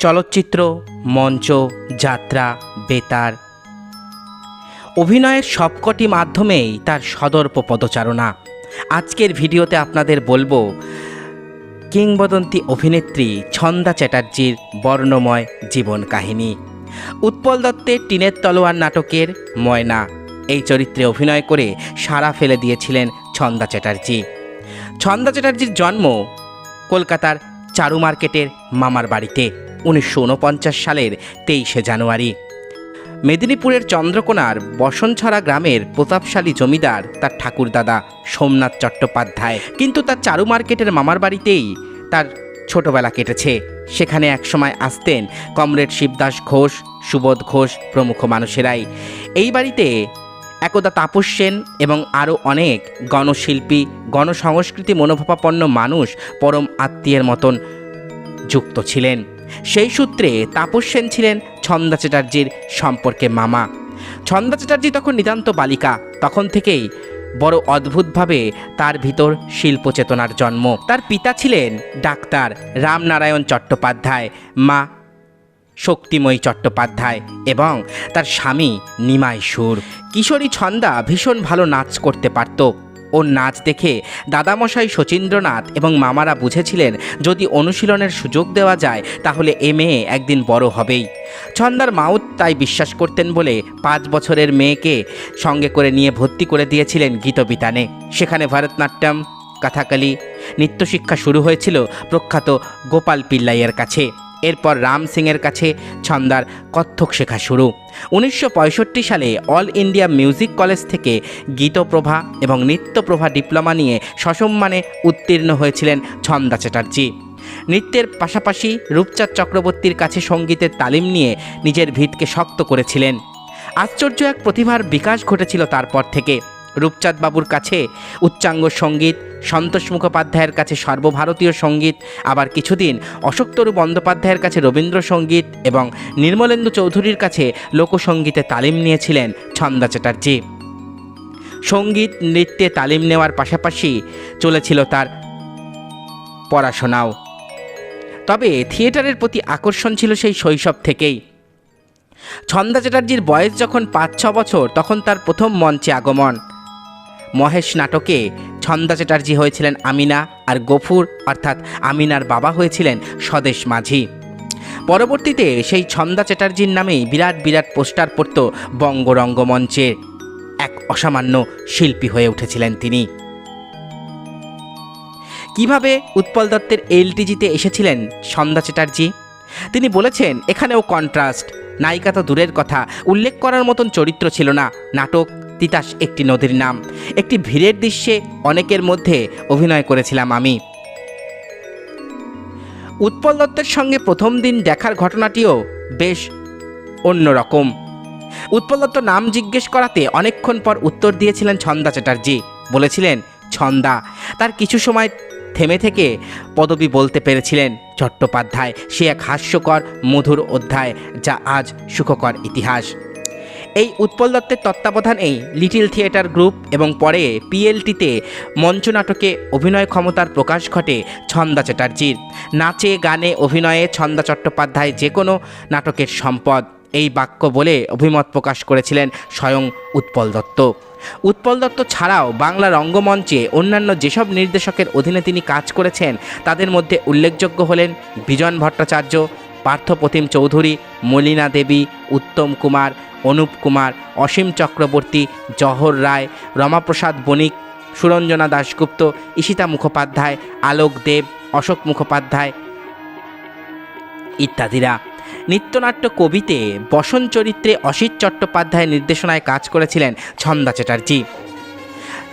চলচ্চিত্র, মঞ্চ, যাত্রা, বেতার। অভিনয়ের সবকটি মাধ্যমেই তার সদর্প পদচারণা। আজকের ভিডিওতে আপনাদের বলব, কিংবদন্তি অভিনেত্রী ছন্দা চ্যাটার্জির বর্ণময় জীবন কাহিনী। উৎপল দত্তের টিনের তলোয়ার নাটকের ময়না। এই চরিত্রে অভিনয় করে সাড়া ফেলে দিয়েছিলেন ছন্দা চ্যাটার্জি। ছন্দা চ্যাটার্জির জন্ম কলকাতার চারু মার্কেটের মামার বাড়িতে। উনিশশো উনপঞ্চাশ সালের তেইশে জানুয়ারি। মেদিনীপুরের চন্দ্রকোনার বসনছড়া গ্রামের প্রতাপশালী জমিদার তার ঠাকুরদাদা সোমনাথ চট্টোপাধ্যায়। কিন্তু তার চারু মার্কেটের মামার বাড়িতেই তার ছোটবেলা কেটেছে। সেখানে একসময় আসতেন কমরেড শিবদাস ঘোষ, সুবোধ ঘোষ প্রমুখ মানুষেরাই। এই বাড়িতে একদা তাপস সেন এবং আরও অনেক গণশিল্পী, গণসংস্কৃতি মনোভাবাপন্ন মানুষ পরম আত্মীয়ের মতন যুক্ত ছিলেন। সেই সূত্রে তাপস সেন ছিলেন ছন্দা চ্যাটার্জির সম্পর্কে মামা। ছন্দা চ্যাটার্জি তখন নিতান্ত বালিকা। তখন থেকেই বড় অদ্ভুতভাবে তার ভিতর শিল্প চেতনার জন্ম। তার পিতা ছিলেন ডাক্তার রামনারায়ণ চট্টোপাধ্যায়, মা শক্তিময়ী চট্টোপাধ্যায় এবং তার স্বামী নিমাই সুর। কিশোরী ছন্দা ভীষণ ভালো নাচ করতে পারত। ওর নাচ দেখে দাদামশাই শচীন্দ্রনাথ এবং মামারা বুঝেছিলেন, যদি অনুশীলনের সুযোগ দেওয়া যায়, তাহলে এ মেয়ে একদিন বড় হবেই। ছন্দার মাও তাই বিশ্বাস করতেন বলে পাঁচ বছরের মেয়েকে সঙ্গে করে নিয়ে ভর্তি করে দিয়েছিলেন গীতবিতানে। সেখানে ভরতনাট্যম, কথাকালি, নৃত্যশিক্ষা শুরু হয়েছিল প্রখ্যাত গোপাল পিল্লাইয়ের কাছে। এরপর রাম সিংয়ের কাছে ছন্দার কত্থক শেখা শুরু। উনিশশো পঁয়ষট্টি সালে অল ইন্ডিয়া মিউজিক কলেজ থেকে গীতপ্রভা এবং নৃত্যপ্রভা ডিপ্লোমা নিয়ে সসম্মানে উত্তীর্ণ হয়েছিলেন ছন্দা চ্যাটার্জি। নৃত্যের পাশাপাশি রূপচাঁদ চক্রবর্তীর কাছে সঙ্গীতের তালিম নিয়ে নিজের ভিতকে শক্ত করেছিলেন। আশ্চর্য এক প্রতিভার বিকাশ ঘটেছিল তারপর থেকে। রূপচাঁদ বাবুর কাছে উচ্চাঙ্গ সংগীত, সন্তোষ মুখোপাধ্যায়ের কাছে সর্বভারতীয় সংগীত, আবার কিছুদিন অশোকতরু বন্দ্যোপাধ্যায়ের কাছে রবীন্দ্রসঙ্গীত এবং নির্মলেন্দু চৌধুরীর কাছে লোকসঙ্গীতে তালিম নিয়েছিলেন ছন্দা চ্যাটার্জি। সংগীত, নৃত্যে তালিম নেওয়ার পাশাপাশি চলেছিল তার পড়াশোনাও। তবে থিয়েটারের প্রতি আকর্ষণ ছিল সেই শৈশব থেকেই। ছন্দা চ্যাটার্জির বয়স যখন পাঁচ ছ বছর, তখন তার প্রথম মঞ্চে আগমন। মহেশ নাটকে ছন্দা চ্যাটার্জি হয়েছিলেন আমিনা আর গফুর, অর্থাৎ আমিনার বাবা হয়েছিলেন স্বদেশ মাঝি। পরবর্তীতে সেই ছন্দা চ্যাটার্জির নামেই বিরাট বিরাট পোস্টার পড়ত বঙ্গ রঙ্গমঞ্চে এক অসামান্য শিল্পী হয়ে উঠেছিলেন তিনি। কীভাবে উৎপল দত্তের এলটিজিতে এসেছিলেন সন্ধ্যা চ্যাটার্জি? তিনি বলেছেন, এখানেও কন্ট্রাস্ট, নায়িকা তো দূরের কথা, উল্লেখ করার মতন চরিত্র ছিল না, নাটক তিতাস একটি নদীর নাম। একটি ভিড়ের দৃশ্যে অনেকের মধ্যে অভিনয় করেছিলাম আমি। উৎপল দত্তের সঙ্গে প্রথম দিন দেখার ঘটনাটিও বেশ অন্যরকম। উৎপল দত্ত নাম জিজ্ঞেস করাতে অনেকক্ষণ পর উত্তর দিয়েছিলেন ছন্দা চ্যাটার্জি। বলেছিলেন, ছন্দা, তার কিছু সময় থেমে থেকে পদবি বলতে পেরেছিলেন চট্টোপাধ্যায়। সে এক হাস্যকর, মধুর অধ্যায় যা আজ সুখকর ইতিহাস। এই উৎপল দত্তের তত্ত্বাবধানেই লিটিল থিয়েটার গ্রুপ এবং পরে পিএলটিতে মঞ্চনাটকে অভিনয় ক্ষমতার প্রকাশ ঘটে ছন্দা চ্যাটার্জির। নাচে, গানে, অভিনয়ে ছন্দা চট্টোপাধ্যায় যে কোনো নাটকের সম্পদ। এই বাক্য বলে অভিমত প্রকাশ করেছিলেন স্বয়ং উৎপল দত্ত। উৎপল দত্ত ছাড়াও বাংলা রঙ্গমঞ্চে অন্যান্য যেসব নির্দেশকের অধীনে তিনি কাজ করেছেন, তাদের মধ্যে উল্লেখযোগ্য হলেন বিজন ভট্টাচার্য, পার্থপ্রতিম চৌধুরী, মলিনা দেবী, উত্তম কুমার অনুপ কুমার, অসীম চক্রবর্তী, জহর রায়, রমাপ্রসাদ বণিক, সুরঞ্জনা দাশগুপ্ত, ঈশিতা মুখোপাধ্যায়, আলোক দেব, অশোক মুখোপাধ্যায় ইত্যাদিরা। নিত্যনাট্য কবিতে বসন চরিত্রে অসিত চট্টোপাধ্যায় নির্দেশনায় কাজ করেছিলেন ছন্দা চ্যাটার্জি।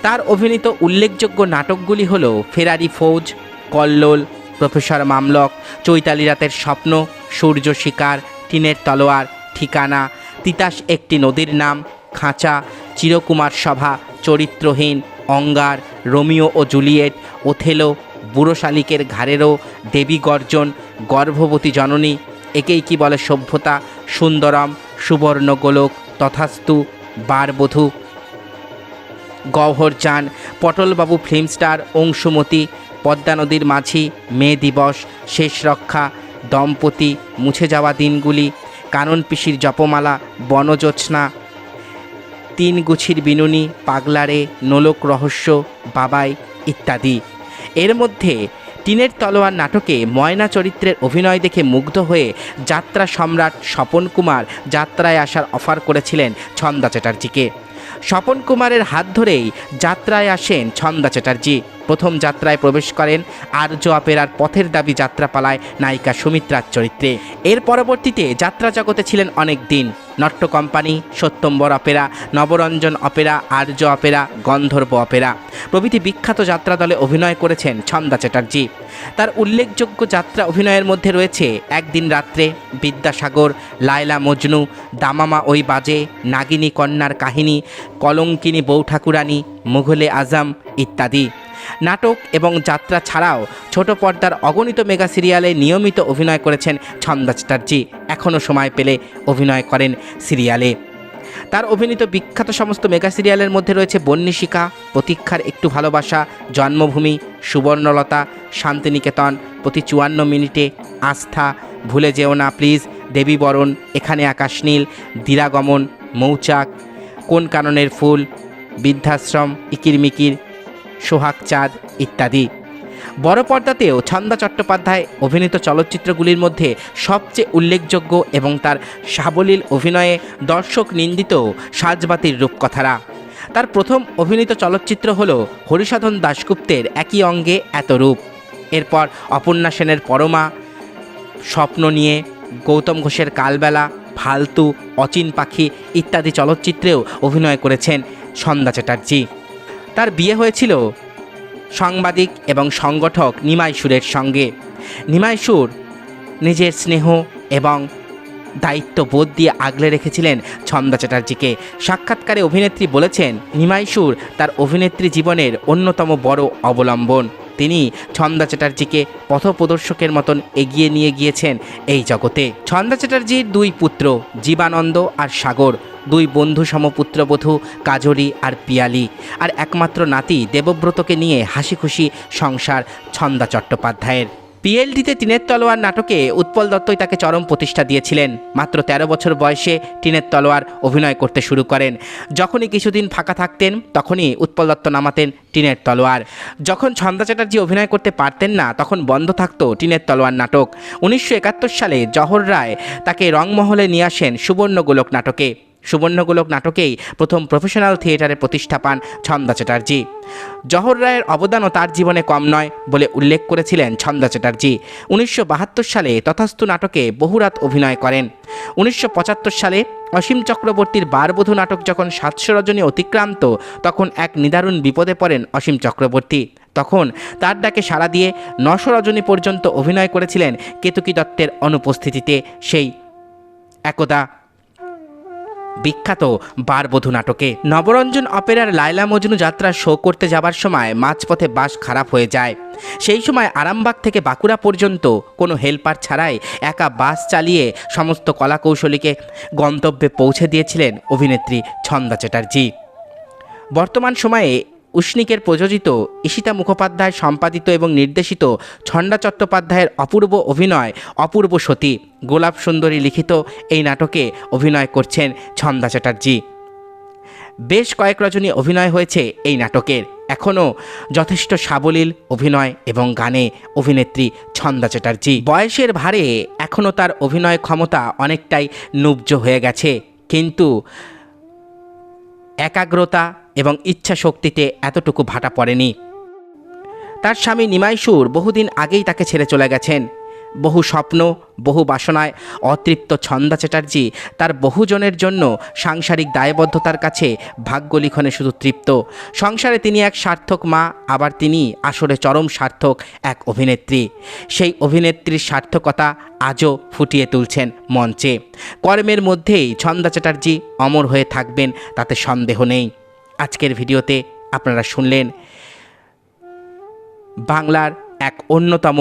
তার অভিনীত উল্লেখযোগ্য নাটকগুলি হল ফেরারি ফৌজ, কল্লোল, প্রফেসর মামলক, চৈতালি রাতের স্বপ্ন, সূর্য শিকার, টিনের তলোয়ার, ঠিকানা তিতাস একটি নদীর নাম, খাঁচা, চিরকুমার সভা, চরিত্রহীন, অঙ্গার, রোমিও ও জুলিয়েট, ওথেলো, বুড়ো শালিকের ঘাড়েরও দেবী গর্জন, গর্ভবতী জননী, একেই কি বলে সভ্যতা, সুন্দরম, সুবর্ণ গোলক, তথাস্তু, বারবধূ। গহ্বর চান, পটলবাবু ফিল্ম স্টার অংশুমতি, পদ্মা নদীর মাঝি, মে দিবস, শেষ রক্ষা, দম্পতি, মুছে যাওয়া দিনগুলি কানন পিসির জপমালা বনজোৎস্না তিন গুছির বিনুনি, পাগলারে, নোলক রহস্য, বাবাই ইত্যাদি। এর মধ্যে টিনের তলোয়ার নাটকে ময়না চরিত্রের অভিনয় দেখে মুগ্ধ হয়ে যাত্রা সম্রাট স্বপন কুমার যাত্রায় আসার অফার করেছিলেন ছন্দা চ্যাটার্জিকে। স্বপন কুমারের হাত ধরেই যাত্রায় আসেন ছন্দা চ্যাটার্জি। প্রথম যাত্রায় প্রবেশ করেন আর্য অপেরার পথের দাবি যাত্রাপালায় নায়িকা সুমিত্রার চরিত্রে। এর পরবর্তীতে যাত্রা জগতে ছিলেন অনেক দিন। Natya company, Satyambar opera, Nabaranjan opera, Arya opera, Gandharva opera. প্রভৃতি বিখ্যাত যাত্রা দলে অভিনয় করেছেন ছন্দা চ্যাটার্জি। তার উল্লেখযোগ্য যাত্রা অভিনয়ের মধ্যে রয়েছে একদিন রাত্রে বিদ্যাসাগর, লায়লা মজনু, দামামা ওই বাজে, নাগিনী কন্যার কাহিনী, কলঙ্কিনী বউ ঠাকুরানী মুঘলে আজম ইত্যাদি। নাটক এবং যাত্রা ছাড়াও ছোট পর্দার অগণিত মেগা সিরিয়ালে নিয়মিত অভিনয় করেছেন ছন্দা চ্যাটার্জি। এখনও সময় পেলে অভিনয় করেন সিরিয়ালে। তার অভিনীত বিখ্যাত সমস্ত মেগা সিরিয়ালের মধ্যে রয়েছে বন্যিশিকা প্রতীক্ষার একটু ভালোবাসা, জন্মভূমি, সুবর্ণলতা, শান্তিনিকেতন, প্রতি চুয়ান্ন মিনিটে আস্থা, ভুলে যেও না প্লিজ, দেবী বরণ, এখানে আকাশ নীল, দিরাগমন, মৌচাক, কোন কাননের ফুল, বৃদ্ধাশ্রম, ইকিরমিকির, সোহাগ চাঁদ ইত্যাদি। বড় পর্দাতেও ছন্দা চট্টোপাধ্যায় অভিনীত চলচ্চিত্রগুলির মধ্যে সবচেয়ে উল্লেখযোগ্য এবং তার সাবলীল অভিনয়ে দর্শক নিন্দিত সাজবাতির রূপকথারা। তার প্রথম অভিনীত চলচ্চিত্র হল হরিসাধন দাশগুপ্তের একই অঙ্গে এত রূপ। এরপর অপর্ণা সেনের পরমা, স্বপ্ন নিয়ে, গৌতম ঘোষের কালবেলা, ফালতু, অচিন পাখি ইত্যাদি চলচ্চিত্রেও অভিনয় করেছেন সন্ধ্যা চ্যাটার্জি। তার বিয়ে হয়েছিল সাংবাদিক এবং সংগঠক নিমাই সুরের সঙ্গে। নিমাই সুর নিজের স্নেহ এবং দায়িত্ববোধ দিয়ে আগলে রেখেছিলেন ছন্দা চ্যাটার্জিকে। সাক্ষাৎকারে অভিনেত্রী বলেছেন, নিমাই সুর তার অভিনেত্রী জীবনের অন্যতম বড় অবলম্বন। তিনি ছন্দা চ্যাটার্জিকে পথপ্রদর্শকের মতন এগিয়ে নিয়ে গিয়েছেন এই জগতে। ছন্দা চ্যাটার্জির দুই পুত্র, জীবানন্দ আর সাগর, দুই বন্ধু সমপুত্রবধূ কাজরি আর পিয়ালি, আর একমাত্র নাতি দেবব্রতকে নিয়ে হাসি খুশি সংসার ছন্দা চট্টোপাধ্যায়ের। পিএলডিতে টিনের তলোয়ার নাটকে উৎপল দত্তই তাকে চরম প্রতিষ্ঠা দিয়েছিলেন। মাত্র ১৩ বছর বয়সে টিনের তলোয়ার অভিনয় করতে শুরু করেন। যখনই কিছুদিন ফাঁকা থাকতেন, তখনই উৎপল দত্ত নামাতেন টিনের তলোয়ার। যখন ছন্দা চ্যাটার্জি অভিনয় করতে পারতেন না, তখন বন্ধ থাকত টিনের তলোয়ার নাটক। উনিশশো একাত্তর সালে জহর রায় তাকে রংমহলে নিয়ে আসেন সুবর্ণ গোলক নাটকে। সুবর্ণগোলক নাটকেই প্রথম প্রফেশনাল থিয়েটারে প্রতিষ্ঠা পান ছন্দা চ্যাটার্জি। জহর রায়ের অবদানও তার জীবনে কম নয় বলে উল্লেখ করেছিলেন ছন্দা চ্যাটার্জি। উনিশশো বাহাত্তর সালে তথাস্তু নাটকে বহুরাত অভিনয় করেন। উনিশশো পঁচাত্তর সালে অসীম চক্রবর্তীর বারবধূ নাটক যখন সাতশো রজনী অতিক্রান্ত, তখন এক নিদারুণ বিপদে পড়েন অসীম চক্রবর্তী। তখন তার ডাকে সাড়া দিয়ে নশো রজনী পর্যন্ত অভিনয় করেছিলেন কেতুকী দত্তের অনুপস্থিতিতে সেই একদা বিখ্যাত বারবধূ নাটকে। নবরঞ্জন অপেরার লায়লা মজনু যাত্রা শো করতে যাবার সময় মাঝপথে বাস খারাপ হয়ে যায়। সেই সময় আরামবাগ থেকে বাঁকুড়া পর্যন্ত কোনো হেল্পার ছাড়াই একা বাস চালিয়ে সমস্ত কলাকৌশলীকে গন্তব্যে পৌঁছে দিয়েছিলেন অভিনেত্রী ছন্দা চ্যাটার্জি। বর্তমান সময়ে উষ্ণিকের প্রযোজিত ঈশিতা মুখোপাধ্যায় সম্পাদিত এবং নির্দেশিত ছন্দা চট্টোপাধ্যায়ের অপূর্ব অভিনয়, অপূর্ব সতী, গোলাপ সুন্দরী লিখিত এই নাটকে অভিনয় করছেন ছন্দা চ্যাটার্জি। বেশ কয়েক রজনী অভিনয় হয়েছে এই নাটকের। এখনও যথেষ্ট সাবলীল অভিনয় এবং গানে অভিনেত্রী ছন্দা চ্যাটার্জি। বয়সের ভারে এখনও তার অভিনয় ক্ষমতা অনেকটাই নুব্জ হয়ে গেছে। কিন্তু একাগ্রতা এবং ইচ্ছা শক্তিতে এতটুকু ভাটা পড়েনি। তার স্বামী নিমাইশুর বহুদিন আগেই তাকে ছেড়ে চলে গেছেন। বহু স্বপ্ন, বহু বাসনায় অতৃপ্ত ছন্দা চ্যাটার্জি তার বহুজনের জন্য সাংসারিক দায়বদ্ধতার কাছে ভাগ্য লিখনে শুধু তৃপ্ত। সংসারে তিনি এক সার্থক মা, আবার তিনি আসলে চরম সার্থক এক অভিনেত্রী। সেই অভিনেত্রীর সার্থকতা আজও ফুটিয়ে তুলছেন মঞ্চে। কর্মের মধ্যেই ছন্দা চ্যাটার্জি অমর হয়ে থাকবেন, তাতে সন্দেহ নেই। আজকের ভিডিওতে আপনারা শুনলেন বাংলার এক অন্যতম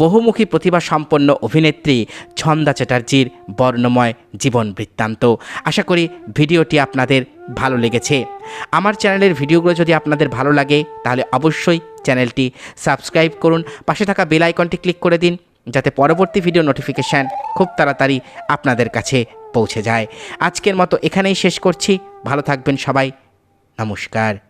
বহুমুখী প্রতিভা সম্পন্ন অভিনেত্রী ছন্দা চ্যাটার্জির বর্ণময় জীবন বৃত্তান্ত। আশা করি ভিডিওটি আপনাদের ভালো লেগেছে। আমার চ্যানেলের ভিডিওগুলো যদি আপনাদের ভালো লাগে, তাহলে অবশ্যই চ্যানেলটি সাবস্ক্রাইব করুন, পাশে থাকা বেল আইকনটি ক্লিক করে দিন, যাতে পরবর্তী ভিডিও নোটিফিকেশান খুব তাড়াতাড়ি আপনাদের কাছে পৌঁছে যায়। আজকের মতো এখানেই শেষ করছি। ভালো থাকবেন সবাই। a moscar.